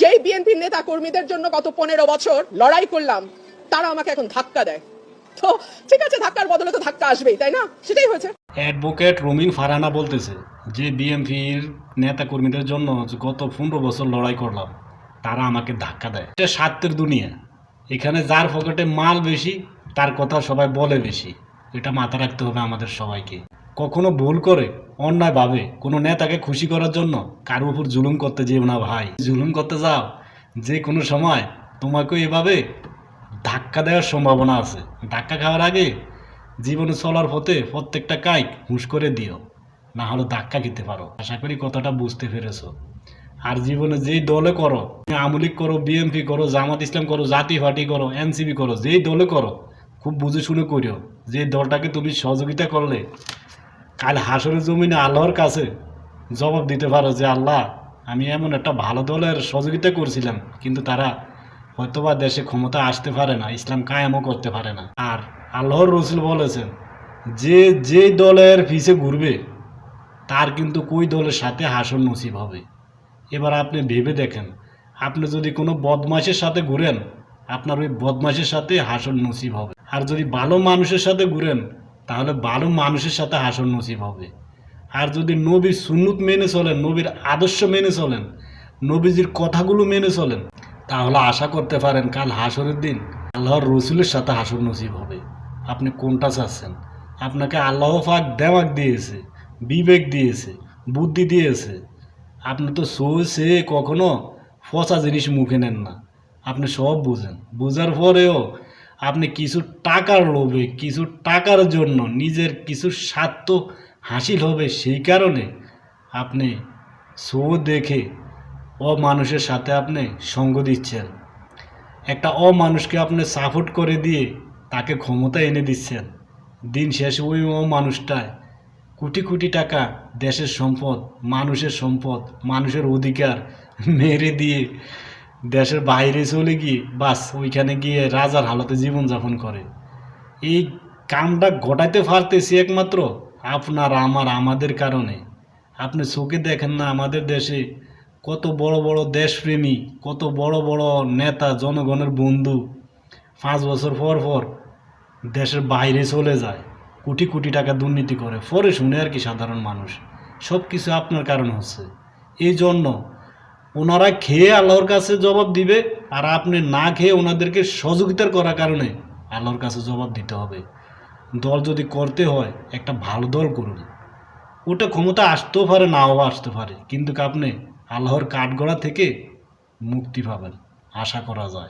যেই বিএনপির নেতা কর্মীদের জন্য গত পনেরো বছর লড়াই করলাম, তারা আমাকে এখন ধাক্কা দেয়। তো ঠিক আছে, ধাক্কার বদলে তো ধাক্কা আসবেই, তাই না? সেটাই হয়েছে। অ্যাডভোকেট রমিন ফারানা বলতেছে যে বিএমপির নেতা কর্মীদের জন্য গত পনেরো বছর লড়াই করলাম, তারা আমাকে ধাক্কা দেয়। এটা স্বার্থের দুনিয়া। এখানে যার পকেটে মাল বেশি, তার কথা সবাই বলে বেশি। এটা মাথা রাখতে হবে আমাদের সবাইকে। কখনো ভুল করে, অন্যায় ভাবে। কোনো নেতাকে খুশি করার জন্য কারও উপর জুলুম করতে যেও না ভাই। জুলুম করতে যাও, যে কোনো সময় তোমাকে এভাবে ধাক্কা দেওয়ার সম্ভাবনা আছে। ধাক্কা খাওয়ার আগে জীবনে চলার পথে প্রত্যেকটা কাইক হুঁশ করে দিও, না হলে ধাক্কা খেতে পারো। আশা করি কথাটা বুঝতে পেরেছ। আর জীবনে যেই দলে করো আমলিক করো বিএমপি করো, জামাত ইসলাম করো, জাতি পার্টি করো এনসিপি করো, যেই দলে করো, খুব বুঝে শুনে করিও। যে দলটাকে তুমি সহযোগিতা করলে কাল হাসরের জমিনে আল্লাহর কাছে জবাব দিতে পারো যে, আল্লাহ, আমি এমন একটা ভালো দলের সহযোগিতা করছিলাম, কিন্তু তারা হয়তোবা দেশে ক্ষমতা আসতে পারে না, ইসলাম কায়েমও করতে পারে না। আর আল্লাহর রসুল বলেছেন, যে যে দলের পিছে ঘুরবে, তার কিন্তু কই দলের সাথে হাসন নসিব হবে? এবার আপনি ভেবে দেখেন, আপনি যদি কোনো বদমাশের সাথে ঘুরেন, আপনার ওই বদমাশের সাথে হাসন নসিব হবে। আর যদি ভালো মানুষের সাথে ঘুরেন তাহলে ভালো মানুষের সাথে হাসন নসিব হবে। আর যদি নবীর সুন্নত মেনে চলেন, নবীর আদর্শ মেনে চলেন, নবীজির কথাগুলো মেনে চলেন, তাহলে আশা করতে পারেন কাল হাসরের দিন আল্লাহর রসুলের সাথে হাসর নসিব হবে। আপনি কোনটা চাচ্ছেন? আপনাকে আল্লাহ পাক দেমাক দিয়েছে, বিবেক দিয়েছে, বুদ্ধি দিয়েছে। আপনি তো সে কখনো ফসা জিনিস মুখে নেন না। আপনি সব বুঝেন। বোঝার পরেও আপনি কিছু টাকার লোভে, কিছু টাকার জন্য নিজের কিছু স্বার্থ হাসিল হবে সেই কারণে আপনি শো দেখে অমানুষের সাথে আপনি সঙ্গ দিচ্ছেন। একটা অমানুষকে আপনি সাপোর্ট করে দিয়ে তাকে ক্ষমতা এনে দিচ্ছেন। দিন শেষে ওই অমানুষটায় কোটি কোটি টাকা দেশের সম্পদ, মানুষের সম্পদ, মানুষের অধিকার মেরে দিয়ে দেশের বাইরে চলে গিয়ে বাস, ওইখানে গিয়ে রাজার হালতে জীবনযাপন করে। এই কামটা ঘটাইতে পারতেছি একমাত্র আপনার, আমার, আমাদের কারণে। আপনি চোখে দেখেন না আমাদের দেশে কত বড় বড় দেশপ্রেমী, কত বড় বড় নেতা, জনগণের বন্ধু। পাঁচ বছর পর পর দেশের বাইরে চলে যায়, কোটি কোটি টাকা দুর্নীতি করে। পরে শুনে আর কি সাধারণ মানুষ। সব কিছু আপনার কারণ হচ্ছে। এই জন্য ওনারা খেয়ে আল্লাহর কাছে জবাব দিবে আর আপনি না খেয়ে ওনাদেরকে সহযোগিতার করার কারণে আল্লাহর কাছে জবাব দিতে হবে। দল যদি করতে হয়, একটা ভালো দল করুন। ওটা ক্ষমতা আসতেও পারে, নাও আসতে পারে। কিন্তু আপনি আল্লাহর কাঠগড়া থেকে মুক্তি পাবেন, আশা করা যায়।